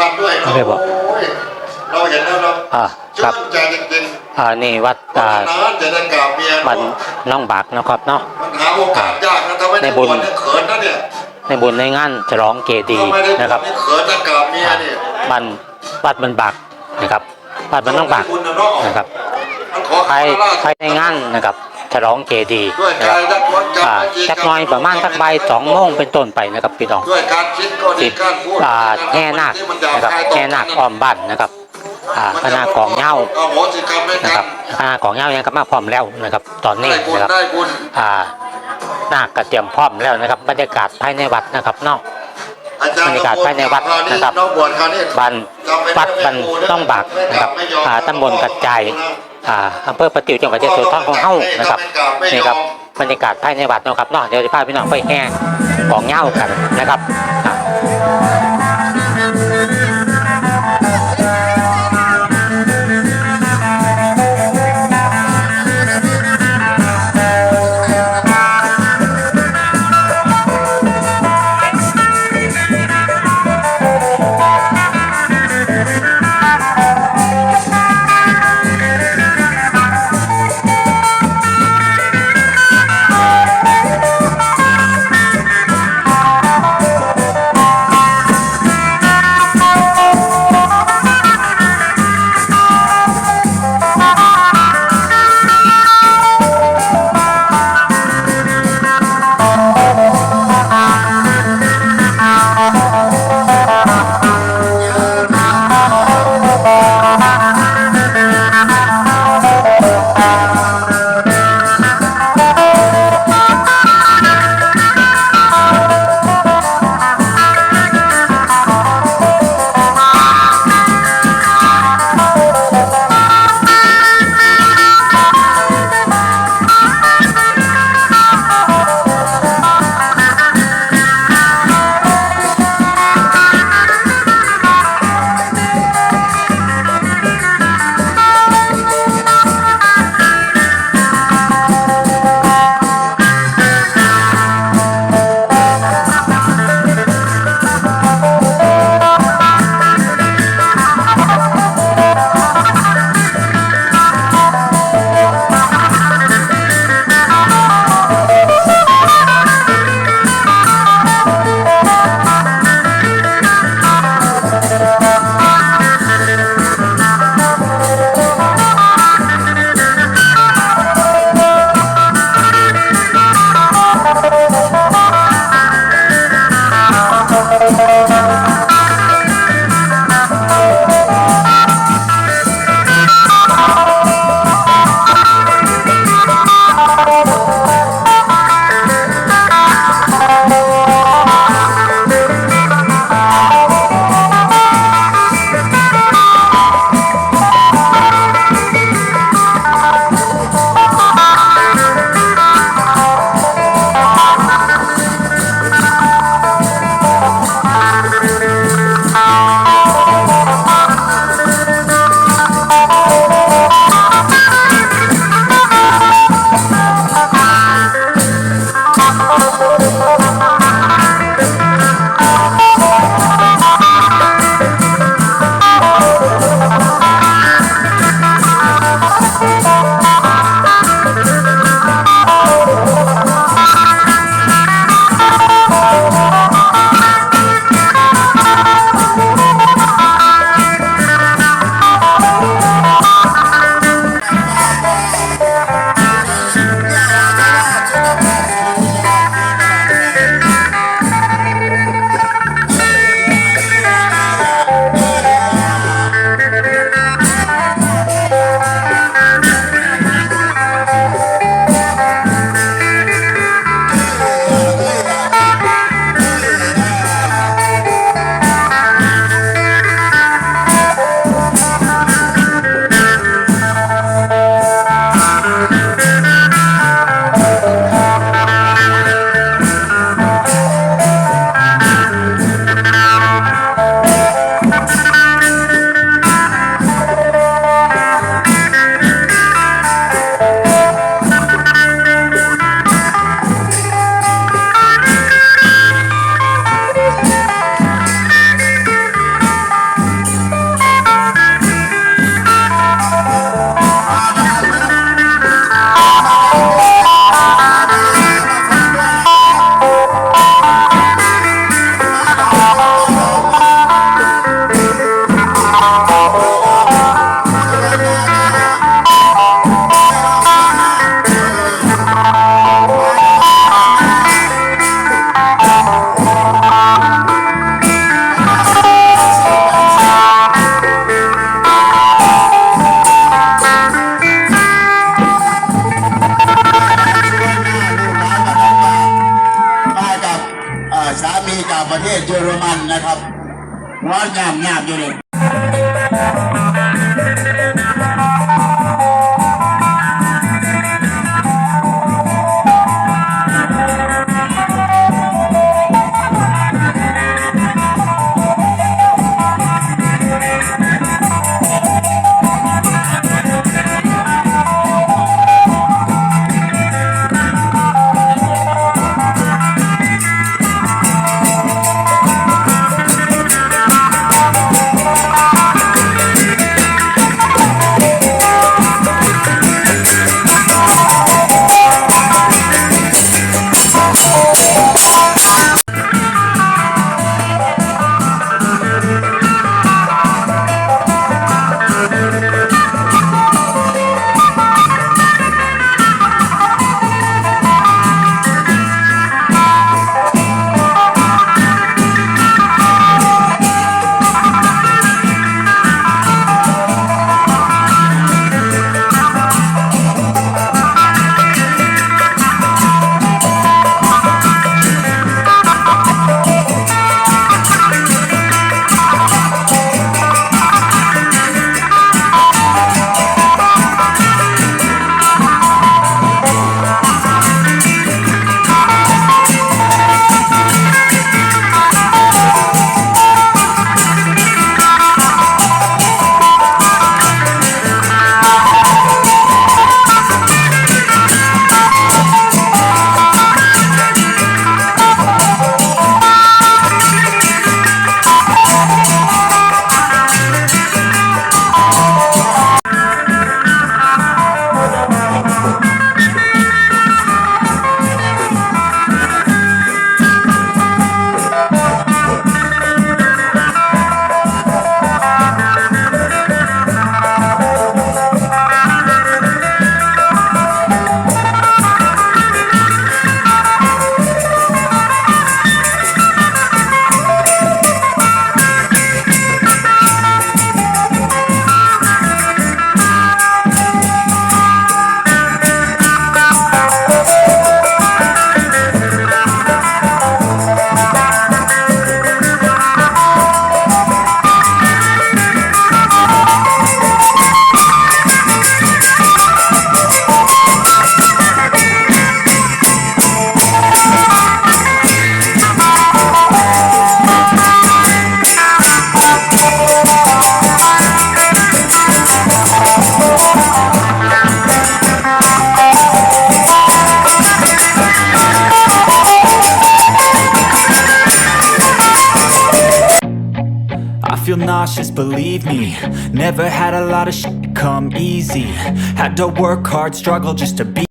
คัญด้วยไม่ได้บอกโอ้ยเราเห็นแล้วเราอ่าคชื่รับนใจจริงอ่านี่วัดๆอ่านานจะได้กราบเมียบ้านน้องบักนะครับเนาะ มันหาโอกาสยากนะถ้าไม่ได้ในบุญ บวชเนี่ยเขินนะเนี่ยในบุญในงานฉลองเกดีถ้าไม่ได้บวชนะครับเนี่ยเขินจะกราบเมียเนี่ยบ้านวัดบันบักนะครับวัดบ้านน้องบักบุญนะเนาะนะครับ มันขอภายขอราชภายในงานนะครับ ฉลองเกดีด้วยนะคการับยรักวัดอ่าจักหน้อยประมาณสักใบายสองโมงเป็นต้นไปนะครับพี่น้องด้วยการคิดก็ดีสิการพูดอ่าแห่นาคที่มันหยาบนะครับคายต่แห่นาคอ้อมบ้านนะครับอ่าคณะกองเหย้าเอาโหสิกรรมให้นะกัครับนคณะกองเหย้ายังก็มาพร้อมแล้วนะครับ ตอนนี้ได้บุญนะครับได้บุญอ่านาคก็เตรียมพร้อมแล้วนะครับ บรรยากาศภายในวัดนะครับเนาะอาจารย์บรรยากาศภายในวัดนะครับน้องบวชคราวนี้บ้านวัดบันต้องบักนะครับอ่าตำบลกระจาย อ่าอำเภอประติวจังหวัดยะโสธรของเฮานะครับนี่ครับบรรยากาศภายในวัดนะครับเนาะเดี๋ยวจะพาพี่น้องไปแห่กองเห่ากันนะครับ หยาบหยาบอยู่เลย nauseous, believe me. Never had a lot of come easy. Had to work hard, struggle just to be.